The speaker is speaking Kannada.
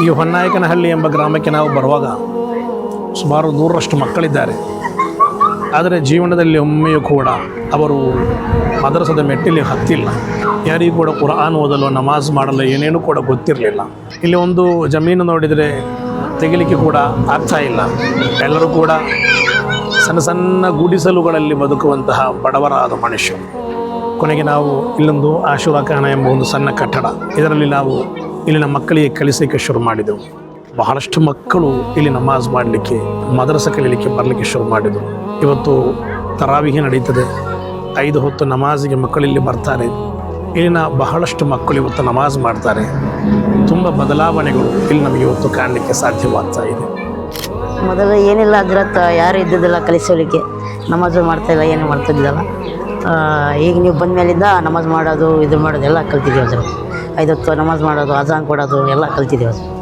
ಈ ಹೊನ್ನಾಯಕನಹಳ್ಳಿ ಎಂಬ ಗ್ರಾಮಕ್ಕೆ ನಾವು ಬರುವಾಗ ಸುಮಾರು ನೂರರಷ್ಟು ಮಕ್ಕಳಿದ್ದಾರೆ. ಆದರೆ ಜೀವನದಲ್ಲಿ ಒಮ್ಮೆಯೂ ಕೂಡ ಅವರು ಮದರಸದ ಮೆಟ್ಟಿಲಿ ಹತ್ತಿಲ್ಲ. ಯಾರಿಗೂ ಕೂಡ ಕುರಾನ್ ಓದಲು, ನಮಾಜ್ ಮಾಡಲು ಏನೇನೂ ಕೂಡ ಗೊತ್ತಿರಲಿಲ್ಲ. ಇಲ್ಲಿ ಒಂದು ಜಮೀನು ನೋಡಿದರೆ ತೆಗಿಲಿಕ್ಕೆ ಕೂಡ ಆಗ್ತಾ ಇಲ್ಲ. ಎಲ್ಲರೂ ಕೂಡ ಸಣ್ಣ ಸಣ್ಣ ಗುಡಿಸಲುಗಳಲ್ಲಿ ಬದುಕುವಂತಹ ಬಡವರಾದ ಮನುಷ್ಯ ಕೊನೆಗೆ ನಾವು ಇಲ್ಲೊಂದು ಆಶುರಾಖಾನ ಎಂಬ ಒಂದು ಸಣ್ಣ ಕಟ್ಟಡ. ಇದರಲ್ಲಿ ನಾವು ಇಲ್ಲಿನ ಮಕ್ಕಳಿಗೆ ಕಲಿಸಲಿಕ್ಕೆ ಶುರು ಮಾಡಿದೆವು. ಬಹಳಷ್ಟು ಮಕ್ಕಳು ಇಲ್ಲಿ ನಮಾಜ್ ಮಾಡಲಿಕ್ಕೆ, ಮದರಸ ಕಲೀಲಿಕ್ಕೆ ಬರಲಿಕ್ಕೆ ಶುರು ಮಾಡಿದರು. ಇವತ್ತು ತರಾವಿಗೆ ನಡೀತದೆ. ಐದು ಹೊತ್ತು ನಮಾಜಿಗೆ ಮಕ್ಕಳು ಇಲ್ಲಿ ಬರ್ತಾರೆ. ಇಲ್ಲಿನ ಬಹಳಷ್ಟು ಮಕ್ಕಳು ಇವತ್ತು ನಮಾಜ್ ಮಾಡ್ತಾರೆ. ತುಂಬ ಬದಲಾವಣೆಗಳು ಇಲ್ಲಿ ನಮಗೆ ಇವತ್ತು ಕಾಣಲಿಕ್ಕೆ ಸಾಧ್ಯವಾಗ್ತಾ ಇದೆ. ಮೊದಲು ಏನಿಲ್ಲ ಅದ್ರತ್ತ ಯಾರು ಇದ್ದಿದ್ದಿಲ್ಲ ಕಲಿಸಲಿಕ್ಕೆ. ನಮಾಜು ಮಾಡ್ತಾಯಿಲ್ಲ ಏನು ಮಾಡ್ತಿದ್ದಿಲ್ಲ. ಈಗ ನೀವು ಬಂದ ಮೇಲಿಂದ ನಮಾಜ್ ಮಾಡೋದು, ಇದು ಮಾಡೋದು ಎಲ್ಲ ಕಲ್ತಿದ್ದೀವಿ ಅದ್ರ. ಐದು ಹೊತ್ತು ನಮಾಜ್ ಮಾಡೋದು, ಅಜಾನ್ ಕೊಡೋದು ಎಲ್ಲ ಕಲ್ತಿದ್ದೀವಿ ಹಜರತ್